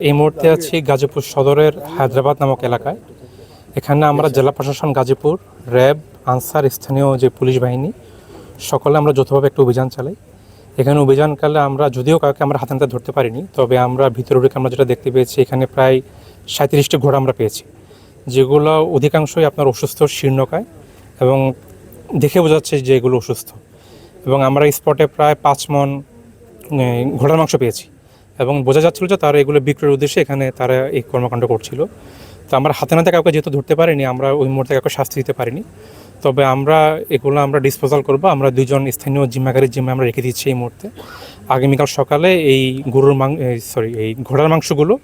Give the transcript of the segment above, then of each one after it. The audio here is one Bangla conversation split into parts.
এই মুহূর্তে আছি গাজীপুর সদরের হায়দ্রাবাদ নামক এলাকায়। এখানে আমরা জেলা প্রশাসন গাজীপুর, র্যাব, আনসার, স্থানীয় যে পুলিশ বাহিনী, সকলে আমরা যৌথভাবে একটা অভিযান চালাই। এখানে অভিযানকালে আমরা, যদিও কাউকে আমরা হাতে হাতে ধরতে পারিনি, তবে আমরা ভিতরে ঢুকে আমরা যেটা দেখতে পেয়েছি, এখানে প্রায় সাঁত্রিশটি ঘোড়া আমরা পেয়েছি, যেগুলো অধিকাংশই আপনার অসুস্থ, শীর্ণকায় এবং দেখে বোঝাচ্ছে যে এগুলো অসুস্থ। এবং আমরা স্পটে প্রায় পাঁচ মন ঘোড়ার মাংস পেয়েছি। এবং বোঝা যাচ্ছিল যে তারা এগুলো বিক্রয়ের উদ্দেশ্যে এখানে তারা এই কর্মকাণ্ড করছিল। তো আমরা হাতে নাতে কাউকে যেহেতু ধরতে পারিনি, আমরা ওই মুহূর্তে কাউকে শাস্তি দিতে পারিনি। তবে আমরা এগুলো আমরা ডিসপোজাল করব, আমরা দুজন স্থানীয় জিম্মাগারের জিম্মা আমরা রেখে দিচ্ছি এই মুহূর্তে। আগামীকাল সকালে এই গরুর মাং সরি এই ঘোড়ার মাংসগুলো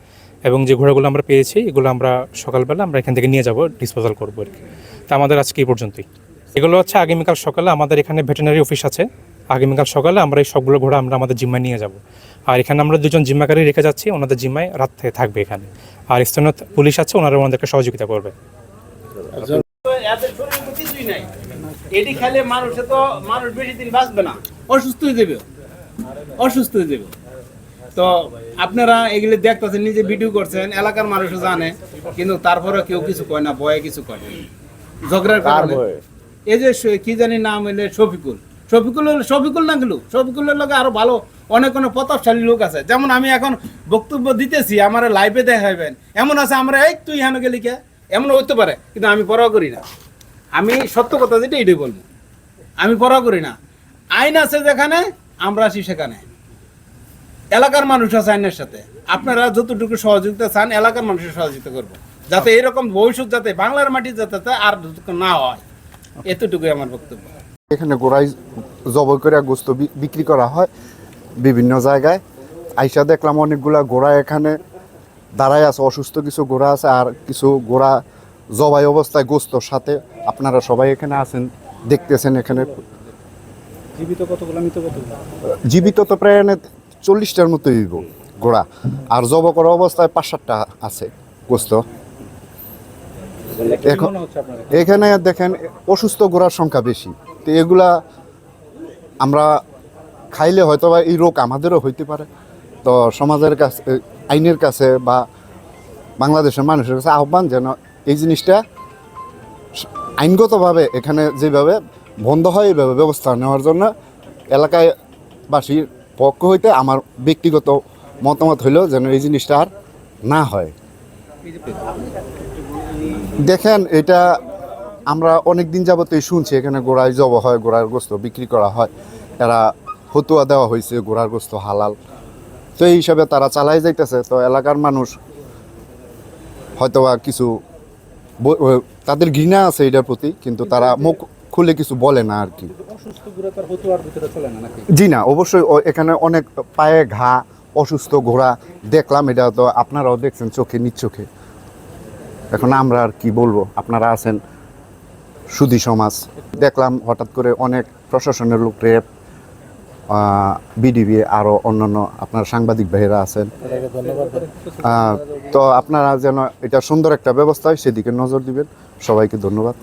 এবং যে ঘোড়াগুলো আমরা পেয়েছি, এগুলো আমরা সকালবেলা আমরা এখান থেকে নিয়ে যাব ডিসপোজাল করব আর কি। তা আমাদের আজকে এই পর্যন্তই। এগুলো হচ্ছে আগামীকাল সকালে আমাদের এখানে ভেটেনারি অফিস আছে। আগামীকাল সকালে আমরা এই সবগুলো ঘোড়া আমরা আমাদের জিম্মায় নিয়ে যাব। আর এখানে আমরা দুজন জিম্মাকারী রেখে যাচ্ছি ওনাদের জিম্মায় রাত থেকে থাকবে এখানে। আর স্থানীয় পুলিশ আছে ওনারা ওনাদেরকে সহযোগিতা করবে। তো এদের শরীরে তো কিছুই নাই এটি খেলে মানুষে তো মানুষ বেশি দিন বাঁচবে না। অসুস্থ হয়ে যাবে। অসুস্থ হয়ে যাবে। তো আপনারা এগুলি দেখতেছেন নিজে ভিডিও করছেন এলাকার মানুষও জানে কিন্তু তারপরে কেউ কিছু কয় না ভয়ে কিছু কয় না। ঝগড়ার কারণে। এই যে কি জানি নাম হইলে শফিকুল। শফিকুল শফিকুল না গেল শফিকুলের লগে আরও ভালো অনেক অনেক প্রতাপশালী লোক আছে। যেমন আমি এখন বক্তব্য দিতেছি আমার লাইভে দেখাবেন এমন আছে আমরা এই তুই হেন গেলি কে? এমন হইতে পারে কিন্তু আমি পরোয়া করি না। আমি সত্য কথা যেটা এটাই বলব। আমি পরোয়া করি না। আইন আছে যেখানে আমরা আছি সেখানে। এলাকার মানুষ আছে আইনের সাথে। আপনারা যতটুকু সহযোগিতা চান এলাকার মানুষের সহযোগিতা করব। যাতে এরকম ভবিষ্যৎ যাতে বাংলার মাটি যাতে আর না হয়। এতটুকুই আমার বক্তব্য। এখানে গোড়াই জবই করে গোস্ত বিক্রি করা হয় বিভিন্ন জায়গায়। আইসা দেখলাম অনেকগুলা গোড়া এখানে দাঁড়ায় আছে অসুস্থ কিছু গোড়া আছে আর কিছু গোড়া জবাই অবস্থায় গোস্তর সাথে। আপনারা সবাই এখানে আছেন দেখতেছেন এখানে। জীবিত কতগুলো মৃত কতগুলো? জীবিত তো প্রায় এনে চল্লিশটার মতো দিব ঘোড়া আর জব করা অবস্থায় পাঁচ সাতটা আছে গোস্ত। এখন এখানে দেখেন অসুস্থ গোড়ার সংখ্যা বেশি। তো এগুলা আমরা খাইলে হয়তো বা এই রোগ আমাদেরও হইতে পারে। তো সমাজের কাছে আইনের কাছে বা বাংলাদেশের মানুষের কাছে আহ্বান যেন এই জিনিসটা আইনগতভাবে এখানে যেভাবে বন্ধ হয়, এইভাবে ব্যবস্থা নেওয়ার জন্য এলাকায় বাসীর পক্ষ হইতে আমার ব্যক্তিগত মতামত হইল যেন এই জিনিসটা আর না হয়। দেখেন, এটা আমরা অনেক দিন যাবতই শুনছি এখানে গোড়ায় জব হয় গোড়ার গোস্ত বিক্রি করা হয়। এরা হতুয়া দেওয়া হয়েছে গোড়ার গোস্ত হালাল। তো এই হিসাবে তারা চালাই যাইতেছে। তো এলাকার মানুষ হয়তোবা কিছু তাদের ঘৃণা আছে এটার প্রতি কিন্তু তারা মুখ খুলে কিছু বলে না আর কি। জি না অবশ্যই এখানে অনেক পায়ে ঘা অসুস্থ ঘোড়া দেখলাম এটা তো আপনারাও দেখছেন চোখে নিজ চোখে। এখন আমরা আর কি বলব? আপনারা আছেন সুধী সমাজ। দেখলাম হঠাৎ করে অনেক প্রশাসনের লোক রেপ বিডিবি আরও অন্যান্য আপনার সাংবাদিক ভাইয়েরা আছেন। তো আপনারা যেন এটা সুন্দর একটা ব্যবস্থা হয়, সেদিকে নজর দিবেন। সবাইকে ধন্যবাদ।